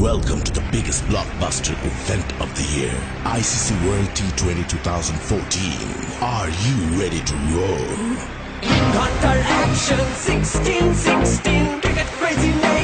Welcome to the biggest blockbuster event of the year, ICC World T20 2014. Are you ready to roll? Got action sixteen, sixteen, 16, get crazy man.